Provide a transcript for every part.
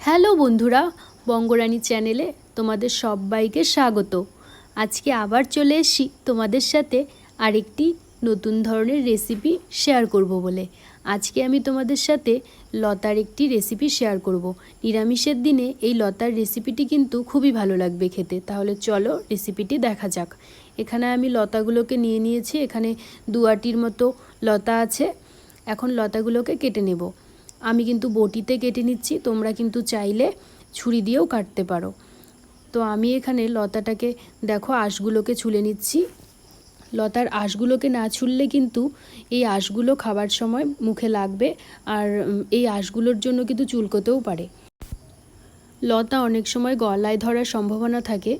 Hello বন্ধুরা, বঙ্গরানী চ্যানেলে তোমাদের সবাইকে স্বাগত। আজকে আবার চলে এসি তোমাদের সাথে আরেকটি নতুন ধরনের রেসিপি শেয়ার করব বলে। আজকে আমি তোমাদের সাথে লতার একটি রেসিপি শেয়ার করব। নিরামিষের দিনে এই লতার রেসিপিটি কিন্তু খুবই ভালো লাগবে খেতে। তাহলে চলো রেসিপিটি দেখা যাক। এখানে আমি লতাগুলোকে নিয়ে নিয়েছি। এখানে দুয়াটির মতো লতা আছে। এখন লতাগুলোকে কেটে নেব। আমি কিন্তু বটিতে কেটে নিচ্ছি, তোমরা কিন্তু চাইলে ছুরি দিয়েও কাটতে পারো। তো আমি এখানে লতাটাকে, দেখো, আঁশগুলোকে ছুলে নিচ্ছি। লতার আঁশগুলোকে না ছুললে কিন্তু এই আঁশগুলো খাবার সময় মুখে লাগবে আর এই আঁশগুলোর জন্য কিন্তু চুলকোতেও পারে। লতা অনেক সময় গলায় ধরার সম্ভাবনা থাকে।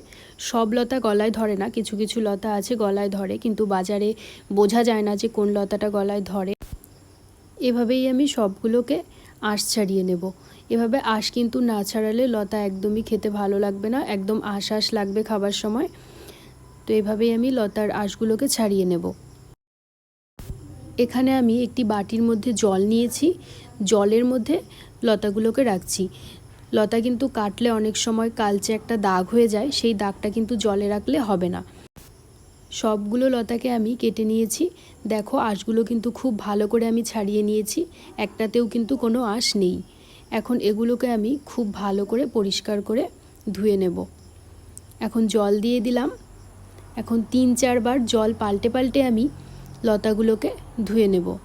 সব লতা গলায় ধরে না, কিছু কিছু লতা আছে গলায় ধরে, কিন্তু বাজারে বোঝা যায় না যে কোন লতাটা গলায় ধরে। এভাবেই আমি সবগুলোকে আঁশ ছাড়িয়ে নেব। এভাবে আঁশ কিন্তু না ছাড়ালে লতা একদমই খেতে ভালো লাগবে না, একদম আঁশ আঁশ লাগবে খাবার সময়। তো এভাবেই আমি লতার আঁশগুলোকে ছাড়িয়ে নেব। এখানে আমি একটি বাটির মধ্যে জল নিয়েছি। জলের মধ্যে লতাগুলোকে রাখছি। লতা কিন্তু কাটলে অনেক সময় কালচে একটা দাগ হয়ে যায়, সেই দাগটা কিন্তু জলে রাখলে হবে না। সবগুলো লতাকে আমি কেটে নিয়েছি। দেখো, আঁশগুলো কিন্তু খুব ভালো করে আমি ছাড়িয়ে নিয়েছি। একটাতেও কিন্তু কোনো আঁশ নেই। এখন এগুলোকে আমি খুব ভালো করে পরিষ্কার করে ধুয়ে নেব। এখন জল দিয়ে দিলাম। এখন তিন চারবার জল পাল্টে পাল্টে আমি লতাগুলোকে ধুয়ে নেব।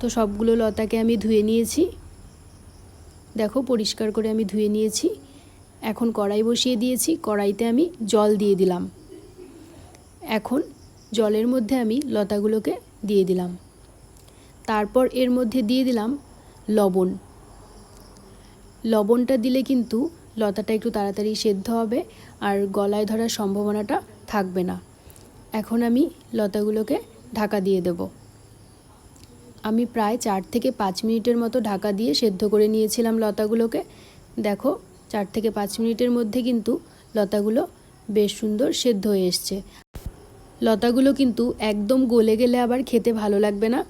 তো সবগুলো লতাকে আমি ধুয়ে নিয়েছি। দেখো, পরিষ্কার করে আমি ধুয়ে নিয়েছি। এখন কড়াই বসিয়ে দিয়েছি। কড়াইতে আমি জল দিয়ে দিলাম। এখন জলের মধ্যে আমি লতাগুলোকে দিয়ে দিলাম। তারপর এর মধ্যে দিয়ে দিলাম লবণ। লবণটা দিলে কিন্তু লতাটা একটু তাড়াতাড়ি সেদ্ধ হবে আর গলায় ধরার সম্ভাবনাটা থাকবে না। এখন আমি লতাগুলোকে ঢাকা দিয়ে দেব। আমি প্রায় চার থেকে পাঁচ মিনিটের মতো ঢাকা দিয়ে সেদ্ধ করে নিয়েছিলাম লতাগুলোকে। দেখো, চার থেকে পাঁচ মিনিটের মধ্যে কিন্তু লতাগুলো বেশ সুন্দর সেদ্ধ হয়ে এসছে। লতাগুলো কিন্তু একদম গলে গেলে আবার খেতে ভালো লাগবে না।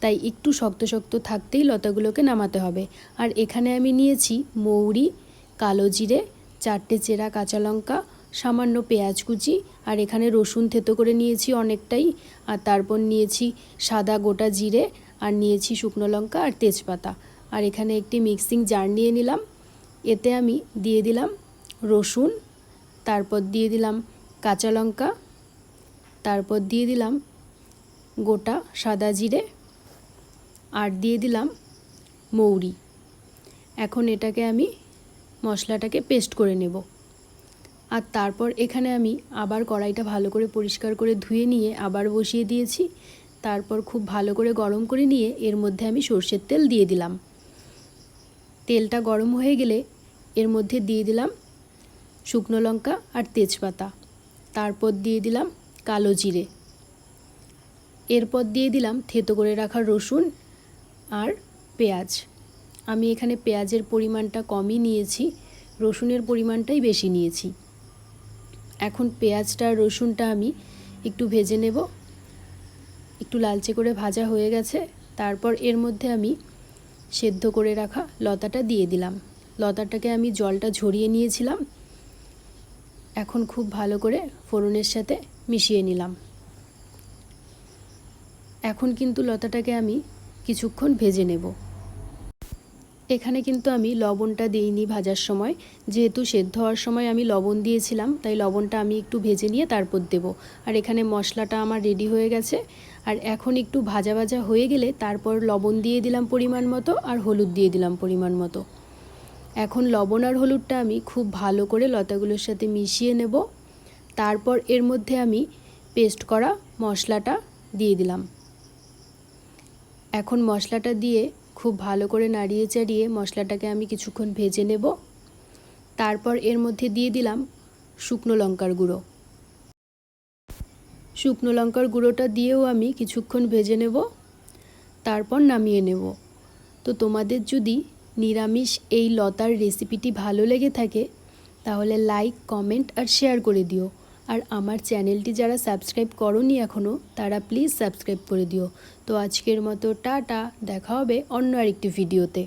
তাই একটু শক্ত শক্ত থাকতেই লতাগুলোকে নামাতে হবে। আর এখানে আমি নিয়েছি মৌরি, কালো জিরে, চারটে চেরা কাঁচা লঙ্কা, সামান্য পেঁয়াজ কুচি, আর এখানে রসুন থেতো করে নিয়েছি অনেকটাই। আর তারপর নিয়েছি সাদা গোটা জিরে, আর নিয়েছি শুকনো লঙ্কা আর তেজপাতা। আর এখানে একটি মিক্সিং জার নিয়ে নিলাম। এতে আমি দিয়ে দিলাম রসুন, তারপর দিয়ে দিলাম কাঁচা লঙ্কা তারপর দিয়ে দিলাম গোটা সাদা জিরে আর দিয়ে দিলাম মৌরি। এখন এটাকে আমি মশলাটাকে পেস্ট করে নেব। আর তারপর এখানে আমি আবার কড়াইটা ভালো করে পরিষ্কার করে ধুয়ে নিয়ে আবার বসিয়ে দিয়েছি। তারপর খুব ভালো করে গরম করে নিয়ে এর মধ্যে আমি সর্ষের তেল দিয়ে দিলাম। তেলটা গরম হয়ে গেলে এর মধ্যে দিয়ে দিলাম শুকনো লঙ্কা আর তেজপাতা। তারপর দিয়ে দিলাম কালো জিরে। এরপর দিয়ে দিলাম থেতো করে রাখা রসুন আর পেঁয়াজ। আমি এখানে পেঁয়াজের পরিমাণটা কমই নিয়েছি, রসুনের পরিমাণটাই বেশি নিয়েছি। এখন পেঁয়াজটা রসুনটা আমি একটু ভেজে নেব। একটু লালচে করে ভাজা হয়ে গেছে, তারপর এর মধ্যে আমি সেদ্ধ করে রাখা লতাটা দিয়ে দিলাম। লতাটাকে আমি জলটা ঝরিয়ে নিয়েছিলাম। এখন খুব ভালো করে ফোড়নের সাথে মিশিয়ে নিলাম। এখন কিন্তু লতাটাকে আমি কিছুক্ষণ ভেজে নেব। এখানে কিন্তু আমি লবণটা দিইনি ভাজার সময়। যেহেতু সেদ্ধ হওয়ার সময় আমি লবণ দিয়েছিলাম, তাই লবণটা আমি একটু ভেজে নিয়ে তারপর দেব। আর এখানে মশলাটা আমার রেডি হয়ে গেছে। আর এখন একটু ভাজা ভাজা হয়ে গেলে তারপর লবণ দিয়ে দিলাম পরিমাণ মতো আর হলুদ দিয়ে দিলাম পরিমাণ মতো। এখন লবণ আর হলুদটা আমি খুব ভালো করে লতাগুলোর সাথে মিশিয়ে নেব। তারপর এর মধ্যে আমি পেস্ট করা মশলাটা দিয়ে দিলাম। এখন মশলাটা দিয়ে খুব ভালো করে নাড়িয়ে চাড়িয়ে মশলাটাকে আমি কিছুক্ষণ ভেজে নেব। তারপর এর মধ্যে দিয়ে দিলাম শুকনো লঙ্কার গুঁড়ো। শুকনো লঙ্কার গুঁড়োটা দিয়েও আমি কিছুক্ষণ ভেজে নেব। তারপর নামিয়ে নেব। তো তোমাদের যদি নিরামিষ এই লতার রেসিপিটি ভালো লেগে থাকে, তাহলে লাইক কমেন্ট আর শেয়ার করে দিও। আর আমার চ্যানেলটি যারা সাবস্ক্রাইব করনি এখনও তারা প্লিজ সাবস্ক্রাইব করে দিও। তো আজকের মতো টাটা, দেখা হবে অন্য আরেকটি ভিডিওতে